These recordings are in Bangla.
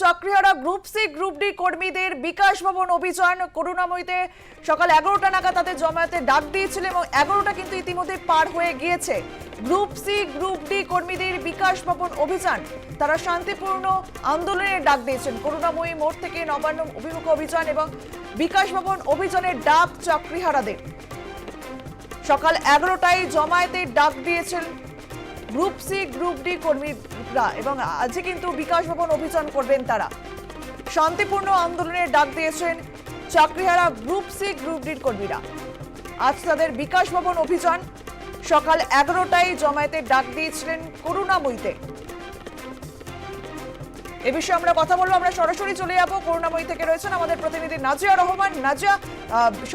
চাকরিহারা গ্রুপ সি গ্রুপ ডি কর্মীদের বিকাশ ভবন অভিযান। করুণাময়ীতে সকাল এগারোটা নাগাদ তাদের জমায়েতে ডাক দিয়েছিল এবং এগারোটা কিন্তু ইতিমধ্যে পার হয়ে গিয়েছে। গ্রুপ সি গ্রুপ ডি কর্মীদের বিকাশ ভবন অভিযান। তারা শান্তিপূর্ণ আন্দোলনের ডাক দিয়েছেন। করুণাময়ী মোড় থেকে নবান্ন অভিমুখ অভিযান এবং বিকাশ ভবন অভিযানের ডাক চাকরিহারাদের সকাল এগারোটায় জমায়েতে ডাক দিয়েছেন গ্রুপ সি, গ্রুপ ডি কর্মীরা এবং আজকে কিন্তু বিকাশ ভবন অভিযান করবেন তারা। শান্তিপূর্ণ আন্দোলনের ডাক দিয়েছেন চাকরিহারা গ্রুপ সি, গ্রুপ ডির কর্মীরা। আজ তাদের বিকাশ ভবন অভিযান সকাল এগারোটায় জমায়েতের ডাক দিয়েছিলেন করুণাময়ীতে। এ বিষয়ে আমরা কথা বলব। আমরা সরাসরি চলে যাব। করুণাময়ী থেকে রয়েছেন আমাদের প্রতিনিধি নাজিয়া রহমান। নাজিয়া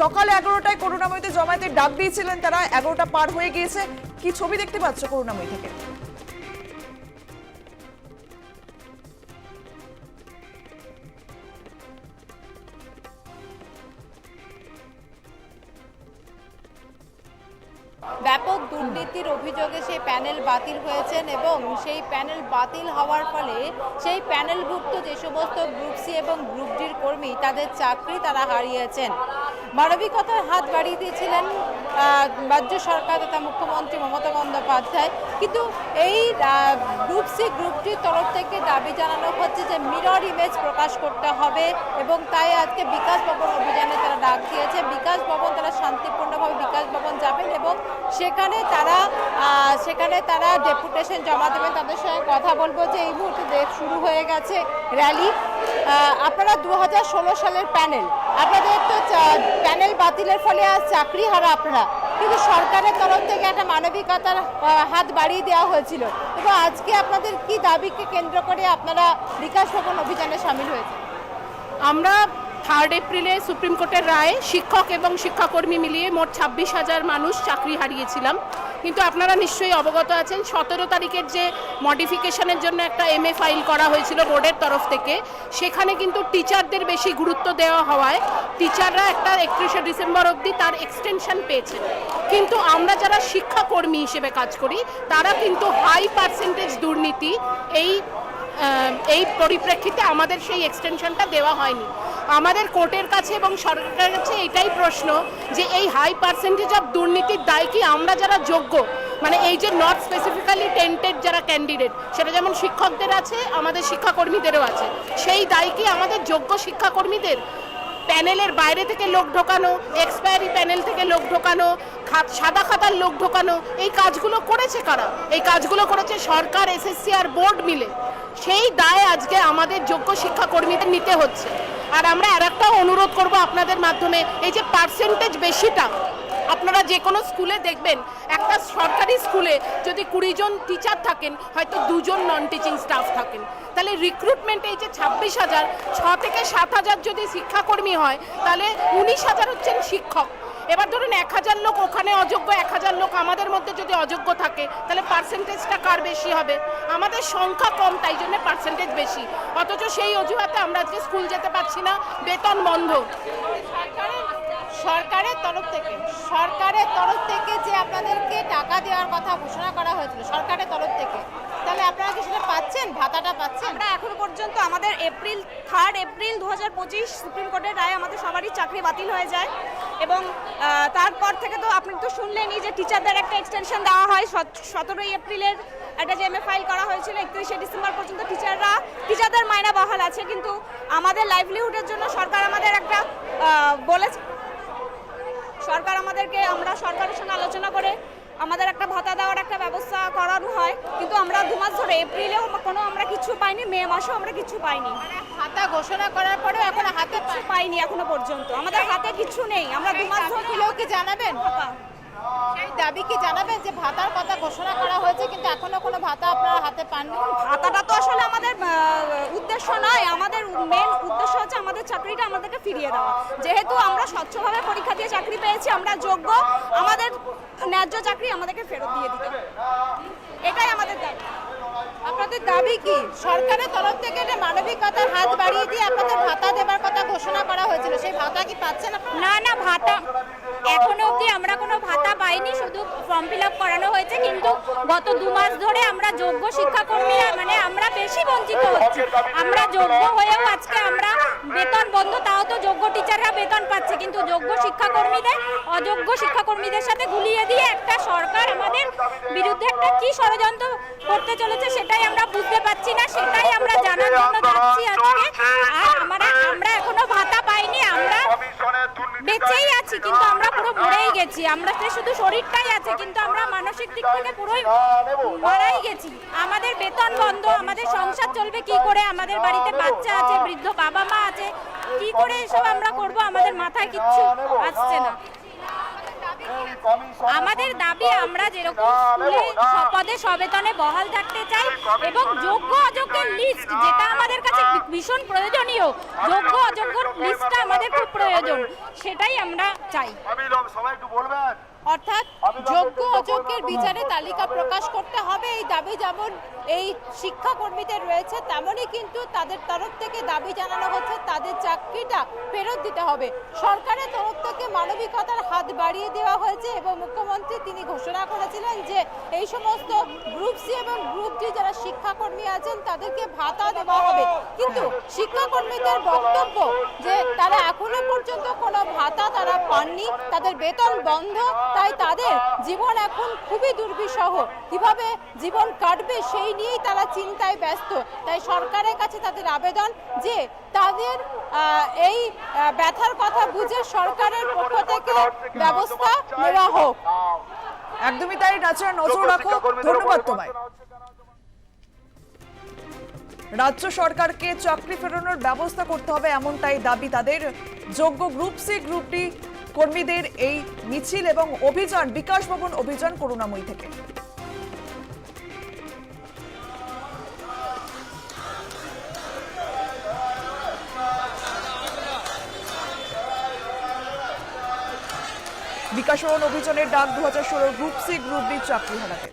সকাল এগারোটায় করুণাময়ীতে জমায়েতে ডাক দিয়েছিলেন তারা। এগারোটা পার হয়ে গিয়েছে। কি ছবি দেখতে পাচ্ছ করুণাময়ী থেকে? ব্যাপক দুর্নীতির অভিযোগে সেই প্যানেল বাতিল হয়েছেন এবং সেই প্যানেল বাতিল হওয়ার ফলে সেই প্যানেলভুক্ত যে সমস্ত গ্রুপ সি এবং গ্রুপ ডির কর্মী তাদের চাকরি তারা হারিয়েছেন। মানবিকতার হাত বাড়িয়ে দিয়েছিলেন রাজ্য সরকার তথা মুখ্যমন্ত্রী মমতা বন্দ্যোপাধ্যায়। কিন্তু এই গ্রুপ সি গ্রুপটির তরফ থেকে দাবি জানানো হচ্ছে যে মিরর ইমেজ প্রকাশ করতে হবে এবং তাই আজকে বিকাশ ভবন অভিযানে তারা ডাক দিয়েছে। বিকাশ ভবন তারা ভবন যাবেন এবং সেখানে তারা সেখানে তারা ডেপুটেশন জমা দেবেন। তাদের সঙ্গে কথা বলব যে এই মুহূর্তে শুরু হয়ে গেছে র্যালি। আপনারা দু হাজার ষোলো সালের প্যানেল, আপনাদের তো প্যানেল বাতিলের ফলে আজ চাকরি হারা আপনারা। কিন্তু সরকারের তরফ থেকে একটা মানবিকতার হাত বাড়িয়ে দেওয়া হয়েছিল। এবং আজকে আপনাদের কি দাবিকে কেন্দ্র করে আপনারা বিকাশ ভবন অভিযানে সামিল হয়েছে আমরা থার্ড এপ্রিলে সুপ্রিম কোর্টের রায়ে শিক্ষক এবং শিক্ষাকর্মী মিলিয়ে মোট ছাব্বিশ হাজার মানুষ চাকরি হারিয়েছিলাম। কিন্তু আপনারা নিশ্চয়ই অবগত আছেন, সতেরো তারিখের যে মডিফিকেশনের জন্য একটা এম এ ফাইল করা হয়েছিল বোর্ডের তরফ থেকে, সেখানে কিন্তু টিচারদের বেশি গুরুত্ব দেওয়া হওয়ায় টিচাররা একটা একত্রিশে ডিসেম্বর অবধি তার এক্সটেনশন পেয়েছেন। কিন্তু আমরা যারা শিক্ষাকর্মী হিসেবে কাজ করি, তারা কিন্তু হাই পার্সেন্টেজ দুর্নীতি, এই এই পরিপ্রেক্ষিতে আমাদের সেই এক্সটেনশনটা দেওয়া হয়নি। আমাদের কোর্টের কাছে এবং সরকারের কাছে এটাই প্রশ্ন যে এই হাই পার্সেন্টেজ অফ দুর্নীতির দায় কি আমরা যারা যোগ্য মানে এই যে নট স্পেসিফিক্যালি টেন্টেড যারা ক্যান্ডিডেট সেটা যেমন শিক্ষকদের আছে, আমাদের শিক্ষাকর্মীদেরও আছে, সেই দায় কি আমাদের যোগ্য শিক্ষাকর্মীদের? প্যানেলের বাইরে থেকে লোক ঢোকানো এক্সপায়ারি প্যানেল থেকে লোক ঢোকানো সাদা খাতার লোক ঢোকানো, এই কাজগুলো করেছে কারা? এই কাজগুলো করেছে সরকার এসএসসি আর বোর্ড মিলে। সেই দায় আজকে আমাদের যোগ্য শিক্ষাকর্মীদের নিতে হচ্ছে। আর আমরা আর একটা অনুরোধ করব আপনাদের মাধ্যমে, এই যে পার্সেন্টেজ বেশিটা, আপনারা যে কোনো স্কুলে দেখবেন, একটা সরকারি স্কুলে যদি কুড়ি জন টিচার থাকেন, হয়তো দুজন নন টিচিং স্টাফ থাকেন। তাহলে রিক্রুটমেন্ট এই যে ছাব্বিশ হাজার, ছ থেকে সাত হাজার যদি শিক্ষাকর্মী হয়, তাহলে উনিশ হাজার হচ্ছেন শিক্ষক। এবার ধরুন এক হাজার লোক ওখানে অযোগ্য, এক হাজার লোক আমাদের মধ্যে যদি অযোগ্য থাকে, তাহলে পার্সেন্টেজটা কার বেশি হবে? আমাদের সংখ্যা কম, তাই জন্য পার্সেন্টেজ বেশি। অথচ সেই অজুহাতে আমরা আজকে স্কুল যেতে পারছি না, বেতন বন্ধ। সরকারের তরফ থেকে, সরকারের তরফ থেকে যে আপনাদেরকে টাকা দেওয়ার কথা ঘোষণা করা হয়েছিল সরকারের তরফ থেকে, তাহলে আপনারা কি সেটা পাচ্ছেন? ভাতাটা পাচ্ছেন? আমরা এখন পর্যন্ত আমাদের এপ্রিল থার্ড এপ্রিল দু হাজার পঁচিশ সুপ্রিম কোর্টের রায়ে আমাদের সবারই চাকরি বাতিল হয়ে যায় এবং তারপর থেকে তো আপনি তো শুনলেনই যে টিচারদের একটা এক্সটেনশন দেওয়া হয়। সতেরোই এপ্রিলের একটা যে এমএ ফাইল করা হয়েছিল, একত্রিশে ডিসেম্বর পর্যন্ত টিচাররা টিচারদের মায়না বহাল আছে। কিন্তু আমাদের লাইভলিহুডের জন্য সরকার আমাদের একটা বলেছে সরকার আমাদেরকে আমরা সরকারের সঙ্গে আলোচনা করে আমাদের একটা ভাতা দেওয়ার একটা ব্যবস্থা করানো হয়। কিন্তু আমরা দু মাস ধরে এপ্রিলেও কোনো আমরা কিছু পাইনি মে মাসেও আমরা কিছু পাইনি। ভাতা ঘোষণা করার পরেও এখন হাতে কিছু পাইনি এখনও পর্যন্ত। আমাদের হাতে কিছু নেই। আমরা দু মাস ধরে কি জানাবেন। সেই দাবি কি জানাবেন যে ভাতার কথা ঘোষণা করা হয়েছে কিন্তু এখনও কোনো ভাতা আপনারা হাতে পাননি? ভাতাটা তো আসলে আমাদের উদ্দেশ্য নয়। আমাদের মেন উদ্দেশ্য হচ্ছে আমাদের চাকরিটা আমাদেরকে ফিরিয়ে দেওয়া। যেহেতু আমরা স্বচ্ছভাবে পরীক্ষা চাকরি পেয়েছি আমরা যোগ্য। আমাদের ন্যায্য চাকরি আমাদেরকে ফেরত দিয়ে দিতে এটাই আমাদের দাবি আপনাদের দাবি কি? সরকারের তরফ থেকে যে মানবিকতার হাত বাড়িয়ে দিয়ে আপনাদের ভাতা দেবার কথা ঘোষণা করা হয়েছিল। সেই ভাতা কি পাচ্ছেন না না, ভাতা এখনও অবধি আমরা কোনো ভাতা পাইনি, শুধু ফর্ম ফিল আপ করানো হয়েছে। কিন্তু গত দু মাস ধরে আমরা যোগ্য শিক্ষাকর্মীরা মানে আমরা বেশি বঞ্চিত হচ্ছি। আমরা যোগ্য হয়েও আজকে আমরা বেতন বন্ধ, তাও তো যোগ্য টিচাররা বেতন পাচ্ছে। কিন্তু যোগ্য শিক্ষাকর্মীদের, অযোগ্য শিক্ষাকর্মীদের সাথে গুলিয়ে দিয়ে একটা সরকার আমাদের বিরুদ্ধে একটা কি ষড়যন্ত্র করতে চলেছে, সেটাই আমরা বুঝতে পারছি না সেটাই আমরা জানার জন্য যাচ্ছি আজকে। আর আমরা আমরা এখনও ভাতা পাইনি আমরা বেঁচেই আছি কিন্তু আমরা পুরো মরেই গেছি। আমরা তো শুধু শরীরটাই আছে কিন্তু আমরা মানসিক দিক থেকে পুরোই মারাই গেছি। আমাদের বেতন বন্ধ আমাদের সংসার চলবে কি করে? আমাদের বাড়িতে বাচ্চা আছে বৃদ্ধ বাবা মা আছে কি করে এসব আমরা করব? আমাদের মাথায় কিচ্ছু আসছে না। আমাদের দাবি আমরা যেরকম স্কুলে পদে সবেতনে বহাল থাকতে চাই এবং যোগ্য অযোগ্যের লিস্ট যেটা আমাদের কাছে ভীষণ প্রয়োজনীয়, যোগ্য অযোগ্যর লিস্টটা আমাদের খুব প্রয়োজন, সেটাই আমরা চাই। সবাই একটু বলবেন? অর্থাৎ যোগ্য অযোগ্যের বিচারে তালিকা প্রকাশ করতে হবে। এই দাবি যেমন এই শিক্ষাকর্মীদের রয়েছে তেমনই কিন্তু তাদের তরফ থেকে দাবি জানানো হচ্ছে তাদের চাকরিটা ফেরত দিতে হবে। সরকারের তরফ থেকে মানবিকতার হাত বাড়িয়ে দেওয়া হয়েছে এবং মুখ্যমন্ত্রী তিনি ঘোষণা করেছিলেন যে এই সমস্ত গ্রুপ সি এবং গ্রুপ ডি যারা শিক্ষাকর্মী আছেন তাদেরকে ভাতা দেওয়া হবে। কিন্তু শিক্ষাকর্মীদের বক্তব্য যে তারা এখনও পর্যন্ত কোনো ভাতা তারা পাননি তাদের বেতন বন্ধ তাই তাদের জীবন এখন খুবই দুর্বিষহ। কীভাবে জীবন কাটবে সেই নিয়েই তারা চিন্তায় ব্যস্ত। তাই সরকারের কাছে তাদের আবেদন যে তাদের এই ব্যথার কথা বুঝে সরকারের পক্ষ থেকে ব্যবস্থা নেওয়া হোক। একদমই তাই নাচের নজর রাখো। ধন্যবাদ তোমায়। রাজ্য সরকারকে চাকরি ফেরানোর ব্যবস্থা করতে হবে এমনটাই দাবি তাদের। যোগ্য গ্রুপ সি গ্রুপ ডি কর্মীদের এই মিছিল এবং অভিযান, বিকাশ ভবন অভিযান করুণাময়ী থেকে। বিকাশ ভবন অভিযানের ডাক দু হাজার ষোলো গ্রুপ সি, গ্রুপ ডি চাকরি হারাতে